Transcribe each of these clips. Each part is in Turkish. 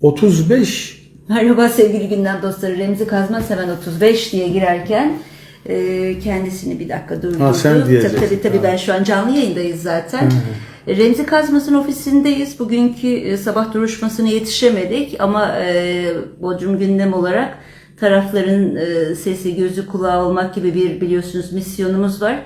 35 Merhaba sevgili gündem dostları. Remzi Kazma Seven 35 diye girerken e, kendisini bir dakika durdurdu. Ha, sen diyeceksin. Tabii tabii, tabii ben şu an canlı yayındayız zaten. Remzi Kazmas'ın ofisindeyiz. Bugünkü e, sabah duruşmasına yetişemedik ama e, Bodrum gündem olarak tarafların e, sesi, gözü, kulağı olmak gibi bir biliyorsunuz misyonumuz var.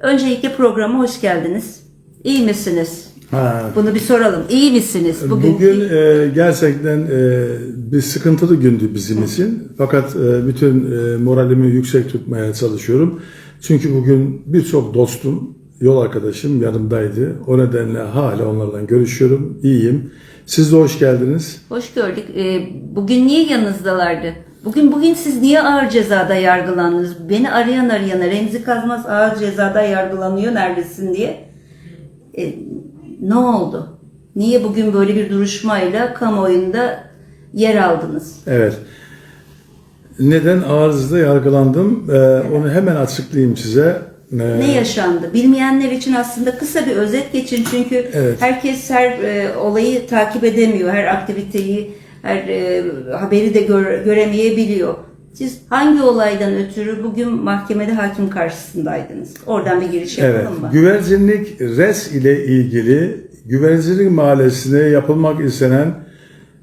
Öncelikle programa hoş geldiniz. İyi misiniz? Ha, Bunu bir soralım. İyi misiniz? Bugünkü... Bugün e, gerçekten e, bir sıkıntılı gündü bizim için. Fakat e, bütün e, moralimi yüksek tutmaya çalışıyorum. Çünkü bugün birçok dostum, yol arkadaşım yanımdaydı. O nedenle hala onlarla görüşüyorum. İyiyim. Siz de hoş geldiniz. Hoş gördük. Ee, bugün niye yanınızdalardı? Bugün bugün siz niye ağır cezada yargılandınız? Beni arayan arayana Remzi Kazmaz ağır cezada yargılanıyor neredesin diye. Ee, ne oldu? Niye bugün böyle bir duruşmayla kamuoyunda yer aldınız? Evet. Neden arızda yargılandım? E, Onu hemen açıklayayım size. E, Ne yaşandı? Bilmeyenler için aslında kısa bir özet geçin çünkü Evet. herkes her e, olayı takip edemiyor, her aktiviteyi, her e, haberi de gör- göremeyebiliyor. Siz hangi olaydan ötürü bugün mahkemede hakim karşısındaydınız? Oradan bir giriş Evet, yapalım mı? güvercinlik res ile ilgili Güvercinlik Mahallesi'ne yapılmak istenen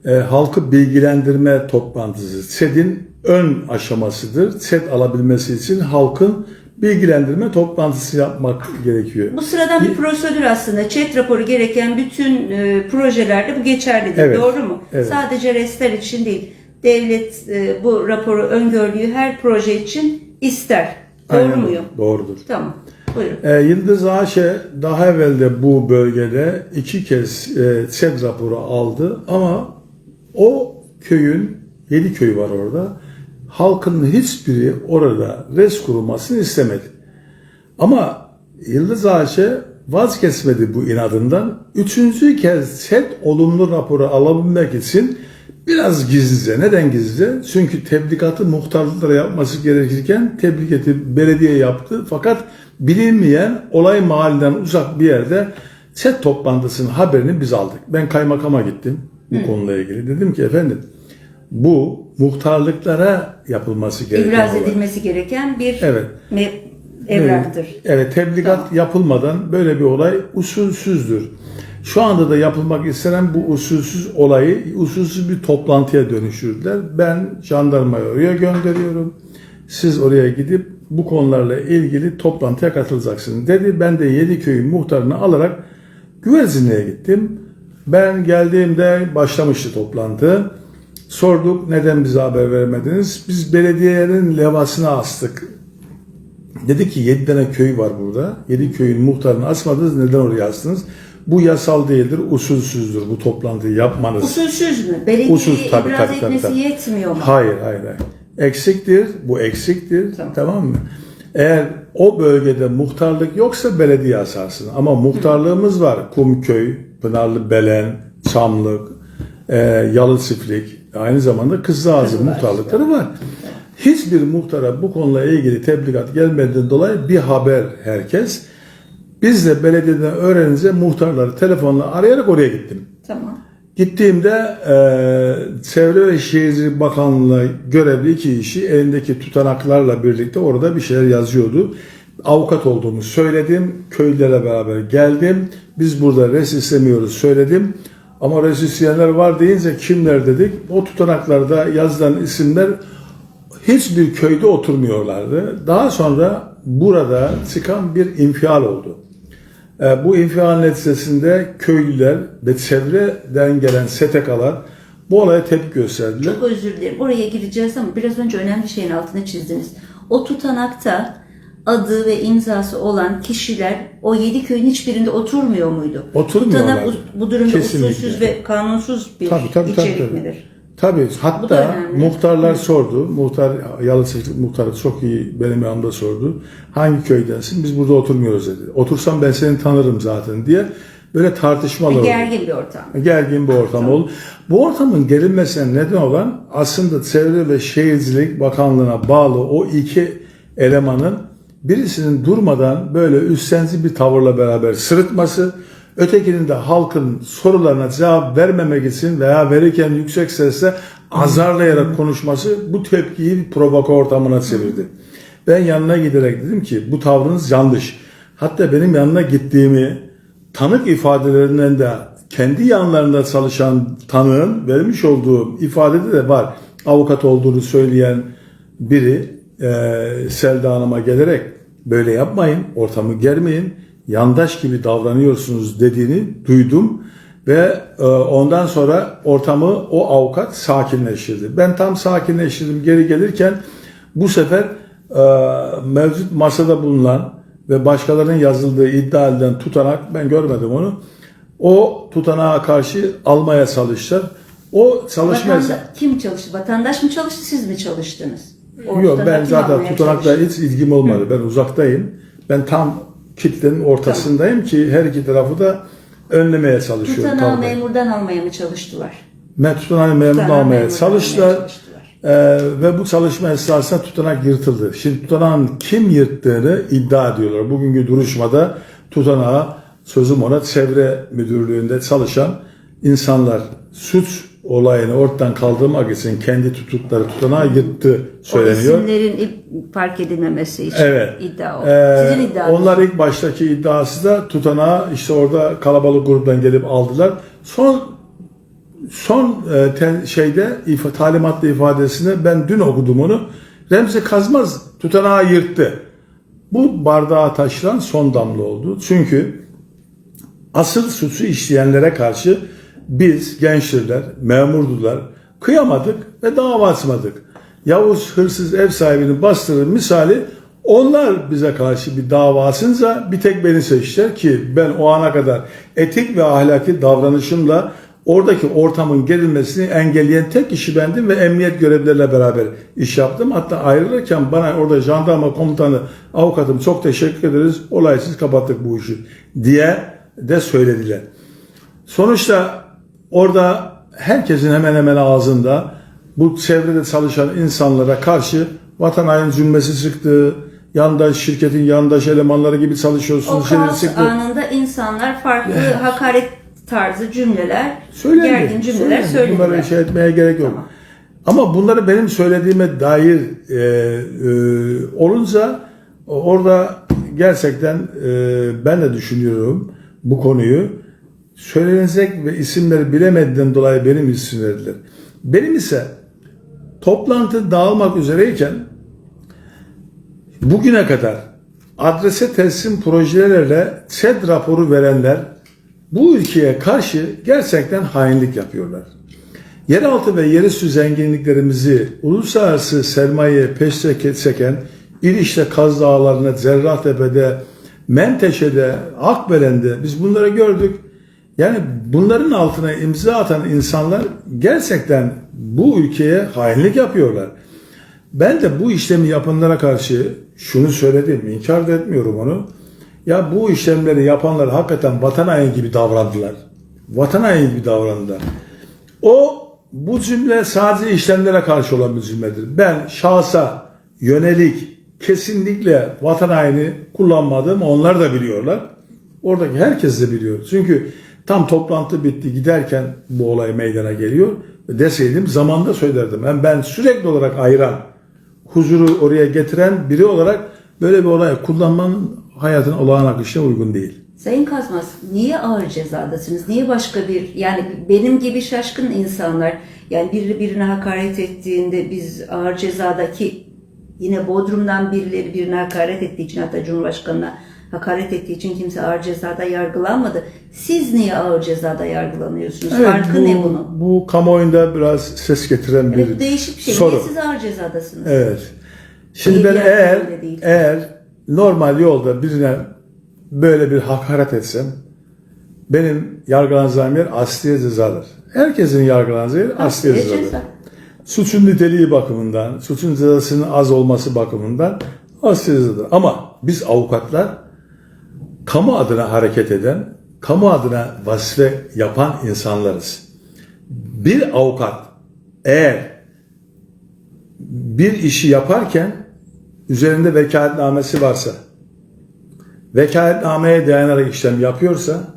e, halkı bilgilendirme toplantısı SED'in ön aşamasıdır. SED alabilmesi için halkın bilgilendirme toplantısı yapmak gerekiyor. Bu sıradan bir prosedür aslında. Çet raporu gereken bütün e, projelerde bu geçerlidir. Evet, Doğru mu? evet. Sadece restler için değil. Devlet e, bu raporu öngördüğü her proje için ister. Doğru Aynen, muyum? Doğrudur. Tamam. Buyurun. E, Yıldız Aşe daha evvel de bu bölgede iki kez e, SED raporu aldı ama o köyün, yedi köy var orada, halkın hiçbiri orada res kurulmasını istemedi. Ama Yıldız Aşe vazgeçmedi bu inadından. Üçüncü kez SED olumlu raporu alabilmek için biraz gizlice. Neden gizlice? Çünkü tebligatı muhtarlıklara yapması gerekirken tebligatı belediye yaptı. Fakat bilinmeyen olay mahalleden uzak bir yerde SED toplantısının haberini biz aldık. Ben kaymakama gittim bu konuyla ilgili. Dedim ki efendim bu muhtarlıklara yapılması gereken İbraz olay. edilmesi gereken bir Evet. evraktır. Evet, tebligat yapılmadan böyle bir olay usulsüzdür. Şu anda da yapılmak istenen bu usulsüz olayı usulsüz bir toplantıya dönüştürdüler. Ben jandarmayı oraya gönderiyorum. Siz oraya gidip bu konularla ilgili toplantıya katılacaksınız dedi. Ben de Yediköy'ün muhtarını alarak güvercinliğe gittim. Ben geldiğimde başlamıştı toplantı. Sorduk neden bize haber vermediniz? Biz belediyenin levhasına astık. Dedi ki 7 tane köy var burada. 7 köyün muhtarını asmadınız. Neden oraya astınız? Bu yasal değildir, usulsüzdür bu toplantıyı yapmanız. Usulsüz mü? Belediye Usul, tabii, ibraz tabii, tabii, etmesi tabii. yetmiyor mu? Hayır, hayır, hayır. Eksiktir, bu eksiktir. Tamam. Tamam, mı? Eğer o bölgede muhtarlık yoksa belediye asarsın. Ama muhtarlığımız var. Kumköy, Pınarlı Belen, Çamlık, e, Yalı Çiftlik, aynı zamanda Kızılağızı. muhtarlıkları var. Hiçbir muhtara bu konuyla ilgili tebligat gelmediğinden dolayı bir haber herkes. Biz de belediyeden öğrenince muhtarları telefonla arayarak oraya gittim. Tamam. Gittiğimde e, Çevre ve Şehircilik Bakanlığı'na görevli iki kişi elindeki tutanaklarla birlikte orada bir şeyler yazıyordu. Avukat olduğumu söyledim. Köylülere beraber geldim. Biz burada res istemiyoruz söyledim. Ama res isteyenler var deyince kimler dedik. O tutanaklarda yazılan isimler hiçbir köyde oturmuyorlardı. Daha sonra burada çıkan bir infial oldu. E, Bu infial neticesinde köylüler ve çevreden gelen STK'lar bu olaya tepki gösterdiler. Çok özür dilerim. Oraya gireceğiz ama biraz önce önemli şeyin altına çizdiniz. O tutanakta adı ve imzası olan kişiler o yedi köyün hiçbirinde oturmuyor muydu? Oturmuyorlar. Tutanak bu durumda Kesinlikle. usulsüz ve kanunsuz bir Tabii, tabii, tabii, içerik tabii. midir? Tabii hatta muhtarlar sordu. Muhtar Yalı Çiftlik muhtarı çok iyi benim yanımda sordu. Hangi köydensin? Biz burada oturmuyoruz dedi. Otursam ben seni tanırım zaten diye böyle tartışmalar oldu. Gergin bir ortam. gergin bir ortam oldu. Bu ortamın gerilmesine neden olan aslında Çevre ve Şehircilik Bakanlığı'na bağlı o iki elemanın birisinin durmadan böyle üstlenci bir tavırla beraber sırıtması Ötekinin de halkın sorularına cevap vermemek için veya verirken yüksek sesle azarlayarak konuşması bu tepkiyi provoka ortamına çevirdi. Ben yanına giderek dedim ki bu tavrınız yanlış. Hatta benim yanına gittiğimi tanık ifadelerinden de kendi yanlarında çalışan tanığın vermiş olduğu ifadede de var. Avukat olduğunu söyleyen biri e, Selda Hanım'a gelerek böyle yapmayın, ortamı germeyin, yandaş gibi davranıyorsunuz dediğini duydum ve e, ondan sonra ortamı o avukat sakinleştirdi. Ben tam sakinleştirdim geri gelirken bu sefer e, mevcut masada bulunan ve başkalarının yazıldığı iddia edilen tutanak ben görmedim onu. O tutanağa karşı almaya çalıştılar. O çalışma Vatanda- kim çalıştı? Vatandaş mı çalıştı, siz mi çalıştınız? O Yok ben zaten tutanakla çalıştı? hiç ilgim olmadı. Ben uzaktayım. Ben tam kitlenin ortasındayım ki her iki tarafı da önlemeye çalışıyorum. Tutanağı memurdan almaya mı çalıştılar? Ben tutanağı Tutanağı almaya memurdan çalıştılar. çalıştılar. Ee, ve bu çalışma esnasında tutanak yırtıldı. Şimdi tutanağın kim yırttığını iddia ediyorlar. Bugünkü duruşmada tutanağı sözüm ona çevre müdürlüğünde çalışan insanlar suç olayını ortadan kaldırmak için kendi tuttukları tutanağı yırttı O söyleniyor. isimlerin ip- fark edilmemesi için Evet. iddia o. Ee, Sizin iddianız. onlar ilk baştaki iddiası da tutanağı işte orada kalabalık gruptan gelip aldılar. Son son e, te- şeyde ifa, talimatlı ifadesinde ben dün okudum onu. Remzi Kazmaz tutanağı yırttı. Bu bardağa taşıran son damla oldu. Çünkü asıl suçu işleyenlere karşı biz gençler, memurdular kıyamadık ve dava açmadık. Yavuz hırsız ev sahibini bastırır misali onlar bize karşı bir dava bir tek beni seçtiler ki ben o ana kadar etik ve ahlaki davranışımla oradaki ortamın gerilmesini engelleyen tek kişi bendim ve emniyet görevlileriyle beraber iş yaptım. Hatta ayrılırken bana orada jandarma komutanı, avukatım çok teşekkür ederiz. Olaysız kapattık bu işi diye de söylediler. Sonuçta orada herkesin hemen hemen ağzında bu çevrede çalışan insanlara karşı vatan haini cümlesi çıktı. Yandaş şirketin yandaş elemanları gibi O çalışıyorsunuz. şeyleri kaos çıktı. anında insanlar farklı hakaret tarzı cümleler, Söylendi. gergin cümleler Söylendi. Bunları söylediler. şey etmeye gerek yok. Tamam. Ama bunları benim söylediğime dair e, e, olunca orada gerçekten e, ben de düşünüyorum bu konuyu. Söylenecek ve isimleri bilemediğinden dolayı benim isim verdiler. Benim ise toplantı dağılmak üzereyken bugüne kadar adrese teslim projelerle ÇED raporu verenler bu ülkeye karşı gerçekten hainlik yapıyorlar. Yeraltı ve yerüstü zenginliklerimizi uluslararası sermayeye peşreket çeken İliç'te Kaz Dağları'na, Cerrahtepe'de, Menteşe'de, Akbelen'de biz bunları gördük. Yani bunların altına imza atan insanlar gerçekten bu ülkeye hainlik yapıyorlar. Ben de bu işlemi yapanlara karşı şunu söyledim, inkar da etmiyorum onu. Ya bu işlemleri yapanlar hakikaten vatan haini gibi davrandılar. Vatan haini gibi davrandılar. O bu cümle sadece işlemlere karşı olan bir cümledir. Ben şahsa yönelik kesinlikle vatan haini kullanmadım. Onlar da biliyorlar. Oradaki herkes de biliyor. Çünkü tam toplantı bitti giderken bu olay meydana geliyor. Deseydim zamanda söylerdim. Ben, ben sürekli olarak ayıran, huzuru oraya getiren biri olarak böyle bir olay kullanmanın hayatın olağan akışına uygun değil. Sayın Kazmaz, niye ağır cezadasınız? Niye başka bir, yani benim gibi şaşkın insanlar, yani biri birine hakaret ettiğinde biz ağır cezadaki, yine Bodrum'dan birileri birine hakaret ettiği için, hatta Cumhurbaşkanı'na hakaret ettiği için kimse ağır cezada yargılanmadı. Siz niye ağır cezada yargılanıyorsunuz? Farkı bu, ne bunun? Bu kamuoyunda biraz ses getiren bir Evet, değişik bir şey. soru. Niye siz ağır cezadasınız? Evet. Şimdi İyi ben eğer eğer normal yolda birine böyle bir hakaret etsem benim yargılanacağım yer asliye cezadır. Herkesin yargılanacağı yer asliye Asliye cezadır. ceza. Suçun niteliği bakımından, suçun cezasının az olması bakımından asliye cezadır. Ama biz avukatlar kamu adına hareket eden, kamu adına vazife yapan insanlarız. Bir avukat eğer bir işi yaparken üzerinde vekaletnamesi varsa, vekaletnameye dayanarak işlem yapıyorsa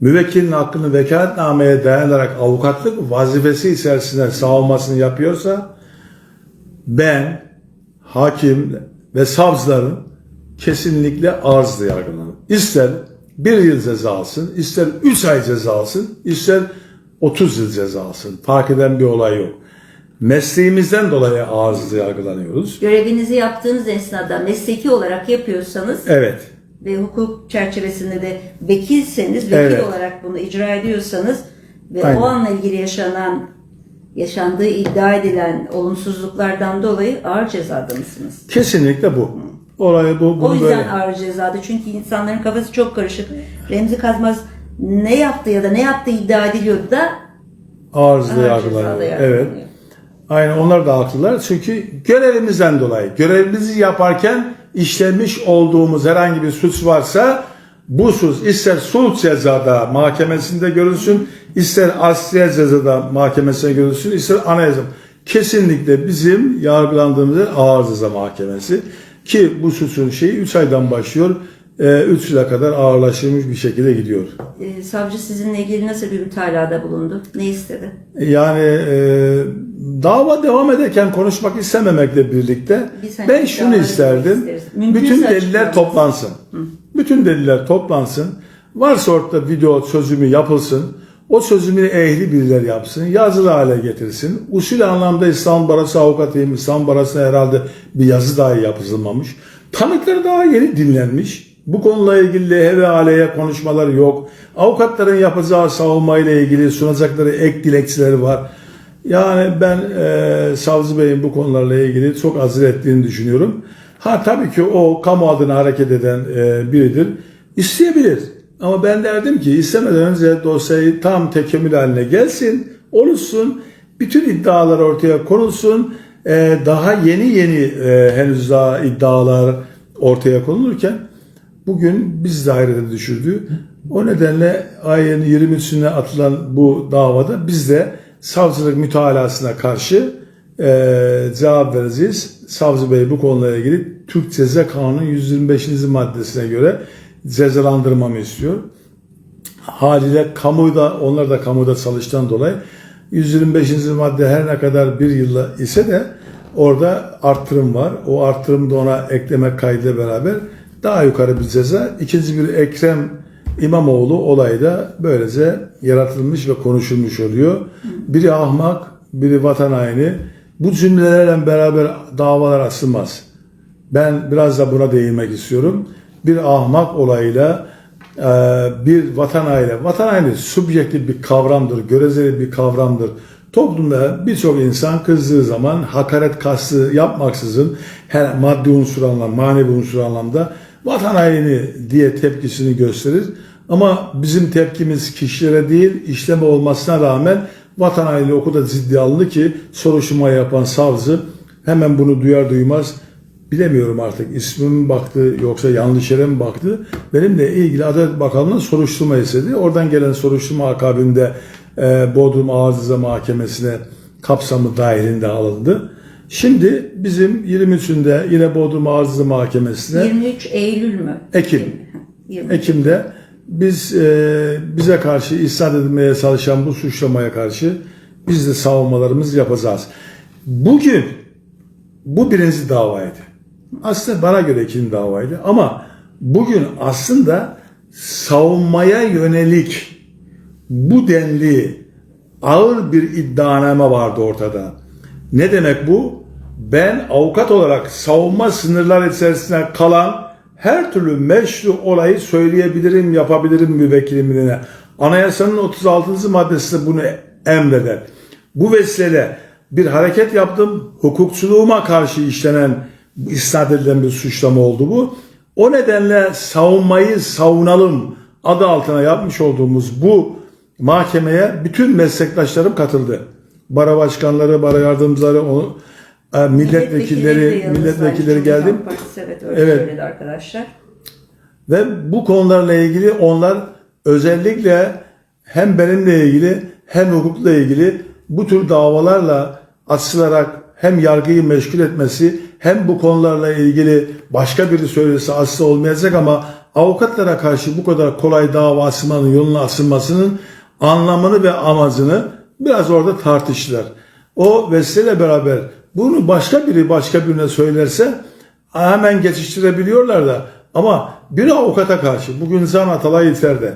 müvekkilin hakkını vekaletnameye dayanarak avukatlık vazifesi içerisinde savunmasını yapıyorsa ben hakim ve savcıların kesinlikle arzla yargılanır. İster bir yıl ceza alsın, ister üç ay ceza alsın, ister 30 yıl ceza alsın. Fark eden bir olay yok. Mesleğimizden dolayı arzla yargılanıyoruz. Görevinizi yaptığınız esnada mesleki olarak yapıyorsanız Evet. ve hukuk çerçevesinde de vekilseniz, vekil Evet. olarak bunu icra ediyorsanız ve Aynen. o anla ilgili yaşanan yaşandığı iddia edilen olumsuzluklardan dolayı ağır cezada mısınız? Kesinlikle bu. Olay bu. O Bunu yüzden böyle. ağır cezada. Çünkü insanların kafası çok karışık. Remzi Kazmaz ne yaptı ya da ne yaptığı iddia ediliyordu da ağır yargılanıyor. cezada Evet. yargılanıyor. Aynen onlar da haklılar. Çünkü görevimizden dolayı, görevimizi yaparken işlemiş olduğumuz herhangi bir suç varsa bu suç ister sulh cezada mahkemesinde görülsün, ister asliye cezada mahkemesinde görülsün, ister anayasa. Kesinlikle bizim yargılandığımız ağır ceza mahkemesi. Ki bu suçun şeyi 3 aydan başlıyor, 3 yıla kadar ağırlaşılmış bir şekilde gidiyor. Ee, savcı sizinle ilgili nasıl bir mütalada bulundu? Ne istedi? Yani e, dava devam ederken konuşmak istememekle birlikte hani ben şunu isterdim. Bütün deliller toplansın. Bütün deliller toplansın. Varsa ortada video çözümü yapılsın. O çözümü ehli birileri yapsın. Yazılı hale getirsin. Usul anlamda İslam Barası avukatıyım. İslam Barası'na herhalde bir yazı dahi yapılmamış. Tanıkları daha yeni dinlenmiş. Bu konuyla ilgili lehe ve aleye konuşmalar yok. Avukatların yapacağı savunmayla ilgili sunacakları ek dilekçeleri var. Yani ben e, Savcı Bey'in bu konularla ilgili çok azil ettiğini düşünüyorum. Ha tabii ki o kamu adına hareket eden e, biridir. İsteyebilir. Ama ben derdim ki istemeden önce dosyayı tam tekemmül haline gelsin, oluşsun, bütün iddialar ortaya konulsun. E, daha yeni yeni e, henüz daha iddialar ortaya konulurken bugün biz dairede düşürdü. O nedenle ayın 23'üne atılan bu davada biz de savcılık mütalasına karşı e, cevap vereceğiz. Savcı Bey bu konuyla ilgili Türk Ceza Kanunu 125. maddesine göre cezalandırmamı istiyor. Haliyle kamuda onlar da kamuda çalıştan dolayı 125. madde her ne kadar bir yılla ise de orada arttırım var. O arttırım da ona ekleme kaydıyla beraber daha yukarı bir ceza. İkinci bir Ekrem İmamoğlu olayı da böylece yaratılmış ve konuşulmuş oluyor. Biri ahmak, biri vatan haini. Bu cümlelerle beraber davalar açılmaz. Ben biraz da buna değinmek istiyorum. Bir ahmak olayıyla e, bir vatan haini, vatan haini subjektif bir kavramdır, göreceli bir kavramdır. Toplumda birçok insan kızdığı zaman hakaret kastı yapmaksızın her maddi unsur anlamda, manevi unsur anlamda vatan haini diye tepkisini gösterir. Ama bizim tepkimiz kişilere değil, işleme olmasına rağmen vatan haini o kadar ciddi alındı ki soruşturma yapan savcı hemen bunu duyar duymaz bilemiyorum artık ismim mi baktı yoksa yanlış yere mi baktı. Benimle ilgili Adalet Bakanlığı'nın soruşturma istedi. Oradan gelen soruşturma akabinde e, Bodrum Ağır Ceza Mahkemesi'ne kapsamı dahilinde alındı. Şimdi bizim 23'ünde yine Bodrum Ağır Ceza Mahkemesi'ne 23 Eylül mü? Ekim. 20. Ekim'de biz e, bize karşı isnat edilmeye çalışan bu suçlamaya karşı biz de savunmalarımızı yapacağız. Bugün bu birinci davaydı. Aslında bana göre ikinci davaydı ama bugün aslında savunmaya yönelik bu denli ağır bir iddianame vardı ortada. Ne demek bu? Ben avukat olarak savunma sınırlar içerisinde kalan her türlü meşru olayı söyleyebilirim, yapabilirim müvekkilimine. Anayasanın 36. maddesi bunu emreder. Bu vesileyle bir hareket yaptım. Hukukçuluğuma karşı işlenen, isnat edilen bir suçlama oldu bu. O nedenle savunmayı savunalım adı altına yapmış olduğumuz bu mahkemeye bütün meslektaşlarım katıldı. Bara başkanları, bara yardımcıları, onu, e, milletvekilleri, milletvekilleri Çünkü geldi. Halk Partisi, evet öyle Evet. arkadaşlar. Ve bu konularla ilgili onlar özellikle hem benimle ilgili hem hukukla ilgili bu tür davalarla açılarak hem yargıyı meşgul etmesi hem bu konularla ilgili başka biri söylese aslı olmayacak ama avukatlara karşı bu kadar kolay dava açmanın yoluna asılmasının anlamını ve amacını biraz orada tartıştılar. O vesileyle beraber bunu başka biri başka birine söylerse hemen geçiştirebiliyorlar da ama bir avukata karşı bugün Zan Atalay içeride.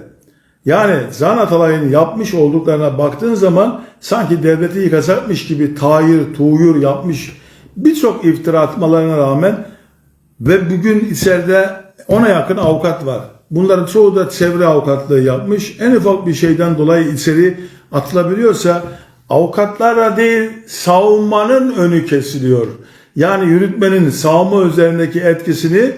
Yani Zan Atalay'ın yapmış olduklarına baktığın zaman sanki devleti yıkacakmış gibi tayır, tuğyur yapmış birçok iftira atmalarına rağmen ve bugün içeride ona yakın avukat var. Bunların çoğu da çevre avukatlığı yapmış. En ufak bir şeyden dolayı içeri atılabiliyorsa avukatlara değil savunmanın önü kesiliyor. Yani yürütmenin savunma üzerindeki etkisini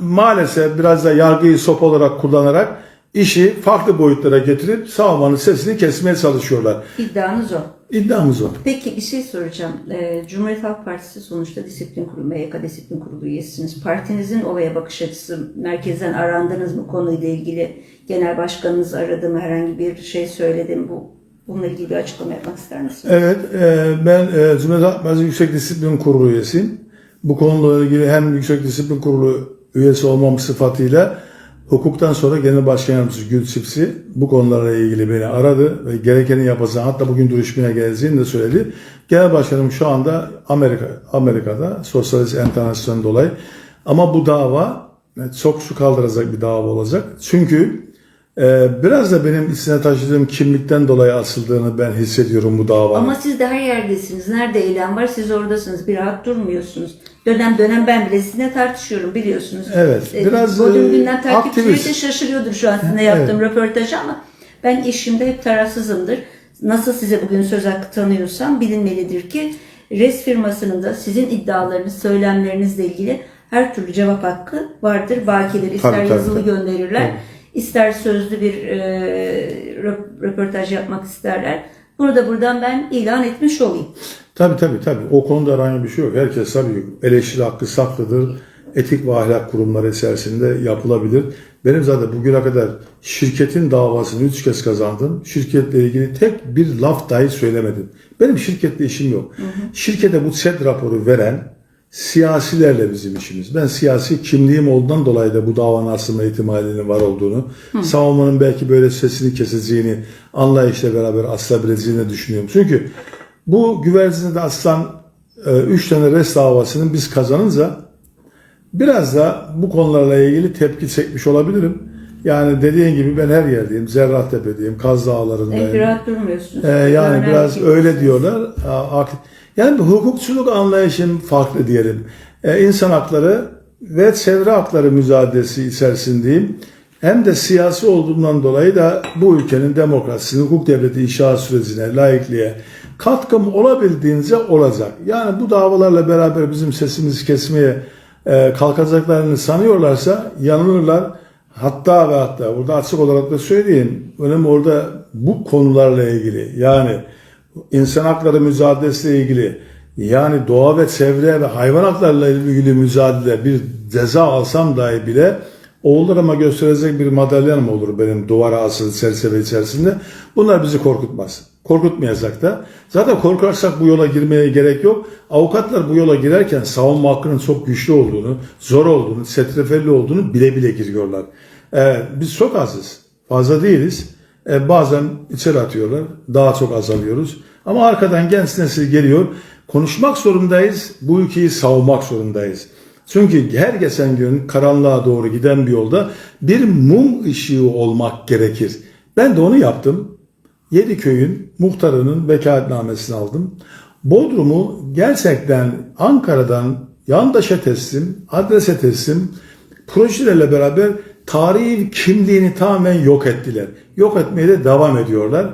maalesef biraz da yargıyı sop olarak kullanarak işi farklı boyutlara getirip savunmanın sesini kesmeye çalışıyorlar. İddianız o. İddiamız o. Peki bir şey soracağım. Ee, Cumhuriyet Halk Partisi sonuçta disiplin kurulu, MYK disiplin kurulu üyesiniz. Partinizin olaya bakış açısı, merkezden arandınız mı konuyla ilgili? Genel başkanınız aradı mı? Herhangi bir şey söyledi mi? Bu, bununla ilgili bir açıklama yapmak ister misiniz? Evet, e, ben e, Cumhuriyet Halk Partisi Yüksek Disiplin Kurulu üyesiyim. Bu konuyla ilgili hem Yüksek Disiplin Kurulu üyesi olmam sıfatıyla hukuktan sonra Genel Başkan Yardımcısı Gül Çipsi bu konularla ilgili beni aradı ve gerekeni yapacağını hatta bugün duruşmaya geleceğini de söyledi. Genel Başkanım şu anda Amerika Amerika'da Sosyalist Enternasyon'dan dolayı ama bu dava çok su kaldıracak bir dava olacak. Çünkü e, biraz da benim içine taşıdığım kimlikten dolayı asıldığını ben hissediyorum bu davanın. Ama siz de her yerdesiniz. Nerede eylem var siz oradasınız. Bir rahat durmuyorsunuz. Dönem dönem ben bile sizinle tartışıyorum biliyorsunuz. Evet, E, biraz, Bodrum e, günden takipçileri de şaşırıyordur şu an sizinle yaptığım röportajı ama ben işimde hep tarafsızımdır. Nasıl size bugün söz hakkı tanıyorsam bilinmelidir ki res firmasının da sizin iddialarınız, söylemlerinizle ilgili her türlü cevap hakkı vardır. Bakileri ister Tabii, tabii, yazılı tabii. gönderirler, ister sözlü bir e, rö- röportaj yapmak isterler. Bunu da buradan ben ilan etmiş olayım. Tabii tabii tabii. O konuda herhangi bir şey yok. Herkes tabii eleştiri hakkı saklıdır. Etik ve ahlak kurumları içerisinde yapılabilir. Benim zaten bugüne kadar şirketin davasını üç kez kazandım. Şirketle ilgili tek bir laf dahi söylemedim. Benim şirketle işim yok. Şirkete bu set raporu veren siyasilerle bizim işimiz. Ben siyasi kimliğim olduğundan dolayı da bu davanın asılma ihtimalinin var olduğunu, savunmanın belki böyle sesini keseceğini, anlayışla beraber asılabileceğini düşünüyorum. Çünkü bu güvercinde aslan 3 tane res davasının biz kazanınca biraz da bu konularla ilgili tepki çekmiş olabilirim. Yani dediğin gibi ben her yerdeyim. Zerrahtepe'deyim, Kaz Dağları'ndayım. bir rahat durmuyorsunuz. Ee, yani Önemli biraz değil. öyle diyorlar. Yani hukukçuluk anlayışım farklı diyelim. Ee, insan hakları ve çevre hakları mücadelesi içerisindeyim. Hem de siyasi olduğumdan dolayı da bu ülkenin demokrasisini, hukuk devleti inşa sürecine, laikliğe katkım olabildiğince olacak. Yani bu davalarla beraber bizim sesimizi kesmeye e, kalkacaklarını sanıyorlarsa yanılırlar. Hatta ve hatta burada açık olarak da söyleyeyim. Önemli orada bu konularla ilgili yani insan hakları mücadelesiyle ilgili yani doğa ve çevre ve hayvan haklarıyla ilgili mücadele bir ceza alsam dahi bile oğullarıma gösterecek bir madalyanım olur benim duvara asılı çerçeve içerisinde. Bunlar bizi korkutmaz. Korkutmayacak da. Zaten korkarsak bu yola girmeye gerek yok. Avukatlar bu yola girerken savunma hakkının çok güçlü olduğunu, zor olduğunu, setrefelli olduğunu bile bile giriyorlar. Ee, biz çok azız. Fazla değiliz. Ee, bazen içeri atıyorlar. Daha çok azalıyoruz. Ama arkadan genç nesil geliyor. Konuşmak zorundayız. Bu ülkeyi savunmak zorundayız. Çünkü her geçen gün karanlığa doğru giden bir yolda bir mum ışığı olmak gerekir. Ben de onu yaptım. Yediköy'ün muhtarının vekaletnamesini aldım. Bodrum'u gerçekten Ankara'dan yandaşa teslim, adrese teslim, projelerle beraber tarihi kimliğini tamamen yok ettiler. Yok etmeye de devam ediyorlar.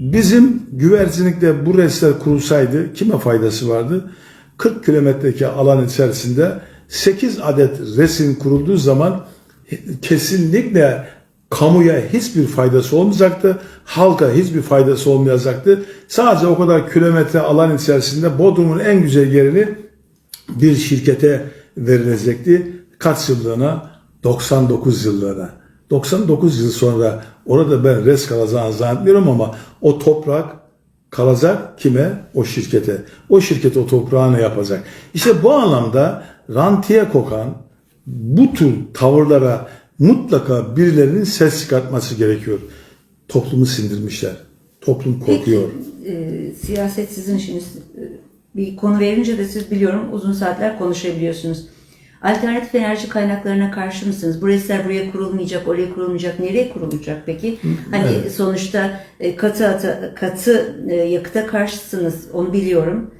Bizim güvercinlikte bu resler kurulsaydı kime faydası vardı? 40 kilometredeki alan içerisinde 8 adet resim kurulduğu zaman kesinlikle kamuya hiçbir faydası olmayacaktı. Halka hiçbir faydası olmayacaktı. Sadece o kadar kilometre alan içerisinde Bodrum'un en güzel yerini bir şirkete verilecekti. Kaç yıllığına? 99 yıllığına. 99 yıl sonra orada ben res kalacağını zannetmiyorum ama o toprak kalacak kime? O şirkete. O şirket o toprağı ne yapacak? İşte bu anlamda rantiye kokan bu tür tavırlara mutlaka birilerinin ses çıkartması gerekiyor. Toplumu sindirmişler. Toplum korkuyor. Peki, e, siyaset sizin işiniz. E, Bir konu verince de siz biliyorum uzun saatler konuşabiliyorsunuz. Alternatif enerji kaynaklarına karşı mısınız? Bu restler buraya kurulmayacak, oraya kurulmayacak. Nereye kurulacak peki? Hani sonuçta e, katı ata- katı e, yakıta karşısınız. Onu biliyorum.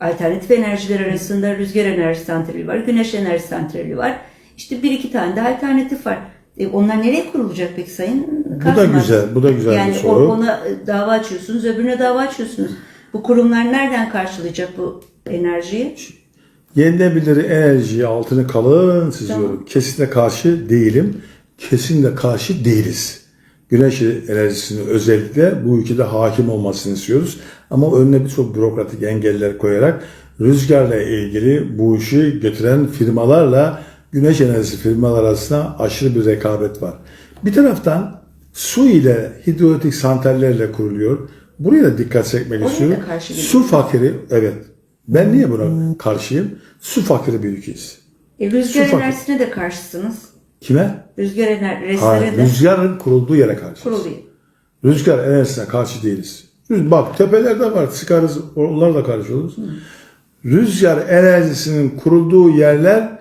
Alternatif enerjiler arasında rüzgar enerji santrali var, güneş enerji santrali var. İşte bir iki tane de alternatif var. E, onlar nereye kurulacak peki Sayın Bu da güzel, bu da güzel yani bir soru. ona e, dava açıyorsunuz, öbürüne dava açıyorsunuz. Bu kurumlar nereden karşılayacak bu enerjiyi? Yenilebilir enerjiye altını kalın çiziyorum. Kesinlikle karşı değilim. Kesinlikle karşı değiliz. Güneş enerjisinin özellikle bu ülkede hakim olmasını istiyoruz. Ama önüne birçok bürokratik engeller koyarak rüzgarla ilgili bu işi götüren firmalarla güneş enerjisi firmalar arasında aşırı bir rekabet var. Bir taraftan su ile hidroelektrik santrallerle kuruluyor. Buraya da dikkat çekmek Oraya istiyorum. Su fakiri, evet. Ben niye buna karşıyım? Su fakiri bir ülkeyiz. E, rüzgar Su enerjisine de karşısınız. Kime? Rüzgar enerjisine de rüzgarın kurulduğu yere karşı. kuruluyor. Rüzgar enerjisine karşı değiliz. Bak tepelerde var, çıkarız, onlara da karşı oluruz. Rüzgar enerjisinin kurulduğu yerler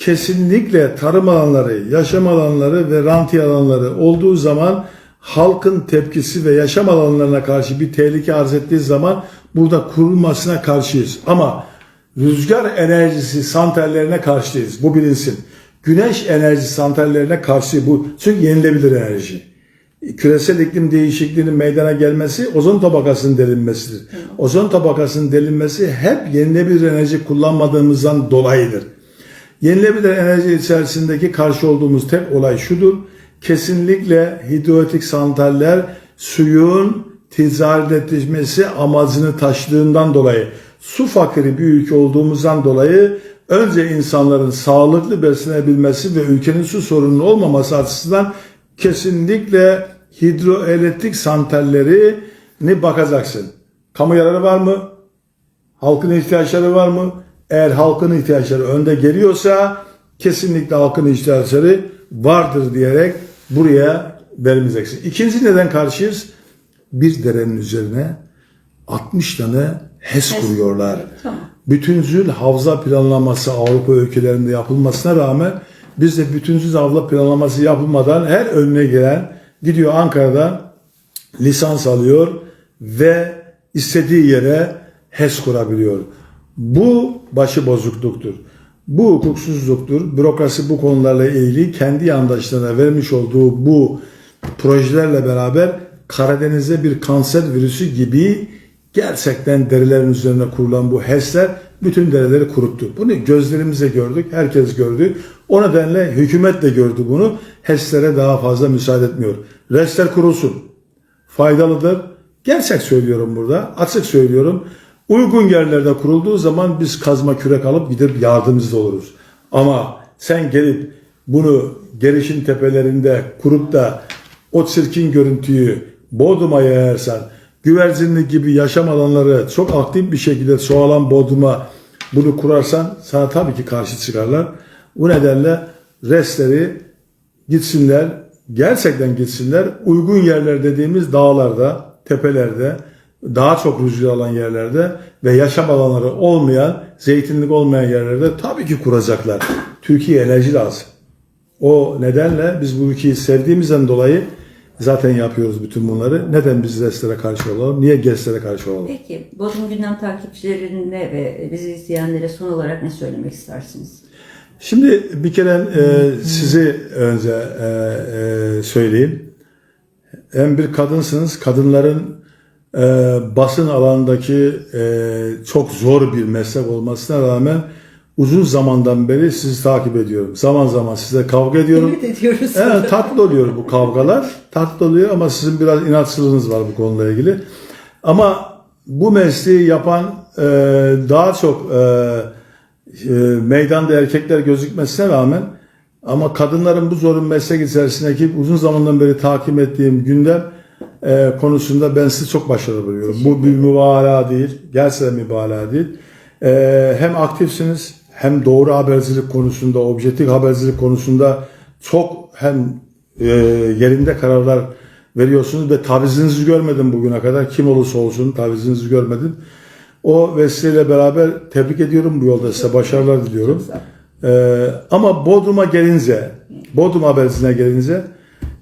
kesinlikle tarım alanları, yaşam alanları ve ranti alanları olduğu zaman halkın tepkisi ve yaşam alanlarına karşı bir tehlike arz ettiği zaman burada kurulmasına karşıyız. Ama rüzgar enerjisi santrallerine karşı değiliz. Bu bilinsin. Güneş enerji santrallerine karşı bu. Çünkü yenilebilir enerji küresel iklim değişikliğinin meydana gelmesi ozon tabakasının delinmesidir. Ozon tabakasının delinmesi hep yenilebilir enerji kullanmadığımızdan dolayıdır. Yenilebilir enerji içerisindeki karşı olduğumuz tek olay şudur. Kesinlikle hidroelektrik santraller suyun ticaretleşmesi amacını taşıdığından dolayı su fakiri bir ülke olduğumuzdan dolayı önce insanların sağlıklı beslenebilmesi ve ülkenin su sorununun olmaması açısından kesinlikle hidroelektrik santrallerini bakacaksın. Kamu yararı var mı? Halkın ihtiyaçları var mı? Eğer halkın ihtiyaçları önde geliyorsa kesinlikle halkın ihtiyaçları vardır diyerek buraya verilmeyeceksin. İkinci neden karşıyız? Bir derenin üzerine 60 tane HES kuruyorlar. Tamam. Bütüncül havza planlaması Avrupa ülkelerinde yapılmasına rağmen bizde bütüncül havza planlaması yapılmadan her önüne gelen gidiyor Ankara'da lisans alıyor ve istediği yere HES kurabiliyor. Bu başı bozukluktur. Bu hukuksuzluktur. Bürokrasi bu konularla ilgili kendi yandaşlarına vermiş olduğu bu projelerle beraber Karadeniz'de bir kanser virüsü gibi gerçekten derilerin üzerine kurulan bu HES'ler bütün derileri kuruttu. Bunu gözlerimizle gördük, herkes gördü. O nedenle hükümet de gördü bunu. HES'lere daha fazla müsaade etmiyor. RES'ler kurulsun. Faydalıdır. Gerçek söylüyorum burada, açık söylüyorum. Uygun yerlerde kurulduğu zaman biz kazma kürek alıp gidip yardımcı oluruz. Ama sen gelip bunu Geriş'in tepelerinde kurup da o çirkin görüntüyü Bodrum'a yayarsan, güvercinli gibi yaşam alanları çok aktif bir şekilde çoğalan Bodrum'a bunu kurarsan sana tabii ki karşı çıkarlar. Bu nedenle restleri gitsinler, gerçekten gitsinler. Uygun yerler dediğimiz dağlarda, tepelerde, daha çok rüzgar alan yerlerde ve yaşam alanları olmayan, zeytinlik olmayan yerlerde tabii ki kuracaklar. Türkiye enerji lazım. O nedenle biz bu ülkeyi sevdiğimizden dolayı zaten yapıyoruz bütün bunları. Neden biz restlere karşı olalım? Niye GES'lere karşı olalım? Peki, Bodrum Gündem takipçilerine ve bizi izleyenlere son olarak ne söylemek istersiniz? Şimdi bir kere e, sizi önce e, e, söyleyeyim. Hem bir kadınsınız. Kadınların e, basın alanındaki e, çok zor bir meslek olmasına rağmen uzun zamandan beri sizi takip ediyorum. Zaman zaman size kavga ediyorum. Ümit ediyoruz. Evet, tatlı oluyor bu kavgalar. Tatlı oluyor ama sizin biraz inatçılığınız var bu konuyla ilgili. Ama bu mesleği yapan e, daha çok e, e, meydanda erkekler gözükmesine rağmen ama kadınların bu zorun meslek içerisindeki uzun zamandan beri takip ettiğim gündem e, konusunda ben sizi çok başarılı buluyorum. Bu bir mübalağa değil. Gerçekten mübalağa değil. E, hem aktifsiniz hem doğru habercilik konusunda, objektif habercilik konusunda çok hem e, yerinde kararlar veriyorsunuz ve tavizinizi görmedim bugüne kadar. Kim olursa olsun tavizinizi görmedim. O vesileyle beraber tebrik ediyorum bu yolda size başarılar diliyorum. Ee, ama Bodrum'a gelince, Bodrum haberisine gelince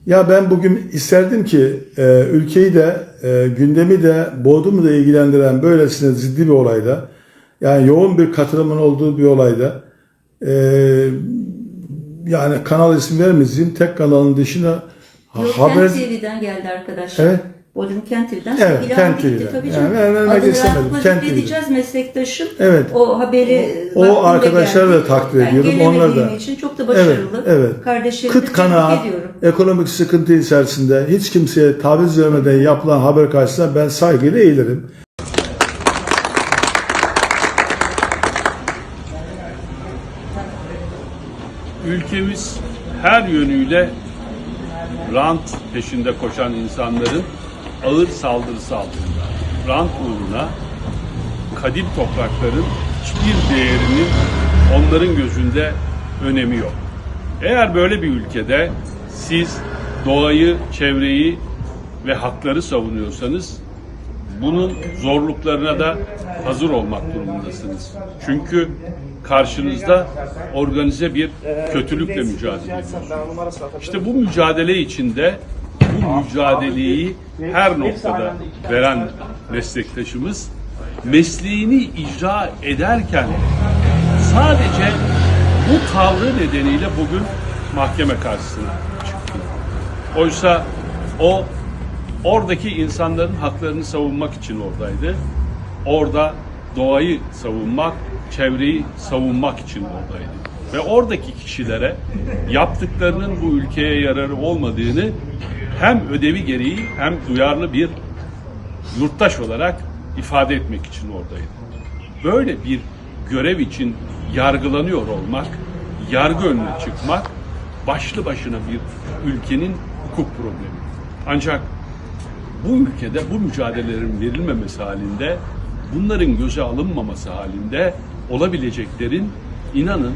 ya ben bugün isterdim ki e, ülkeyi de e, gündemi de Bodrum'u da ilgilendiren böylesine ciddi bir olayda yani yoğun bir katılımın olduğu bir olayda e, yani kanal isim vermeyeceğim tek kanalın dışına Yok, haber TV'den geldi arkadaşlar. Evet. Bodrum Kent TV'den. Evet, İlan Kent bitti TV'den. Tabii Yani canım. ben vermek Adını istemedim, zikredeceğiz meslektaşım. Evet. O haberi O vaktinde arkadaşları da takdir ediyorum. Onlar da- için çok da başarılı. Evet, evet. Kıt kanaat, ediyorum. ekonomik sıkıntı içerisinde hiç kimseye taviz vermeden yapılan haber karşısında ben saygıyla eğilirim. ülkemiz her yönüyle rant peşinde koşan insanların ağır saldırısı altında. Rant uğruna kadim toprakların hiçbir değerinin onların gözünde önemi yok. Eğer böyle bir ülkede siz doğayı, çevreyi ve hakları savunuyorsanız bunun zorluklarına da hazır olmak durumundasınız. Çünkü karşınızda organize bir kötülükle mücadele ediyorsunuz. İşte bu mücadele içinde mücadeleyi her noktada veren meslektaşımız mesleğini icra ederken sadece bu tavrı nedeniyle bugün mahkeme karşısına çıktı. Oysa o oradaki insanların haklarını savunmak için oradaydı. Orada doğayı savunmak, çevreyi savunmak için oradaydı. Ve oradaki kişilere yaptıklarının bu ülkeye yararı olmadığını hem ödevi gereği hem duyarlı bir yurttaş olarak ifade etmek için oradaydı. Böyle bir görev için yargılanıyor olmak, yargı önüne çıkmak başlı başına bir ülkenin hukuk problemi. Ancak bu ülkede bu mücadelelerin verilmemesi halinde, bunların göze alınmaması halinde olabileceklerin inanın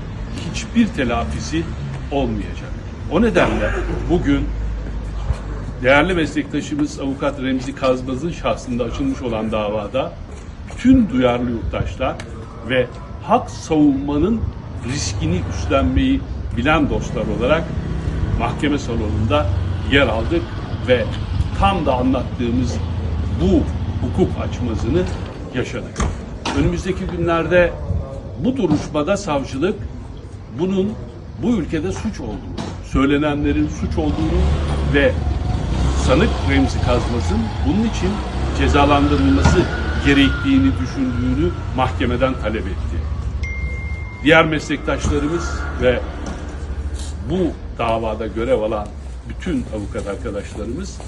hiçbir telafisi olmayacak. O nedenle bugün değerli meslektaşımız avukat Remzi Kazmaz'ın şahsında açılmış olan davada bütün duyarlı yurttaşlar ve hak savunmanın riskini üstlenmeyi bilen dostlar olarak mahkeme salonunda yer aldık ve tam da anlattığımız bu hukuk açmazını yaşadık. Önümüzdeki günlerde bu duruşmada savcılık bunun bu ülkede suç olduğunu, söylenenlerin suç olduğunu ve sanık Remzi Kazmaz'ın bunun için cezalandırılması gerektiğini düşündüğünü mahkemeden talep etti. Diğer meslektaşlarımız ve bu davada görev alan bütün avukat arkadaşlarımız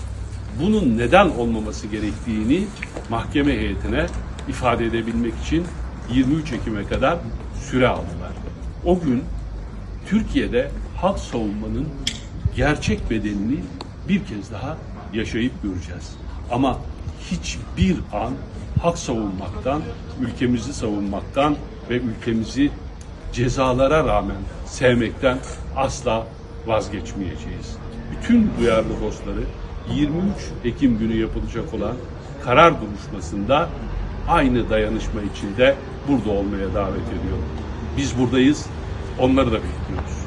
bunun neden olmaması gerektiğini mahkeme heyetine ifade edebilmek için 23 Ekim'e kadar süre aldılar. O gün Türkiye'de hak savunmanın gerçek bedenini bir kez daha yaşayıp göreceğiz. Ama hiçbir an hak savunmaktan, ülkemizi savunmaktan ve ülkemizi cezalara rağmen sevmekten asla vazgeçmeyeceğiz. Bütün duyarlı dostları 23 Ekim günü yapılacak olan karar duruşmasında aynı dayanışma içinde burada olmaya davet ediyorum. Biz buradayız, onları da bekliyoruz.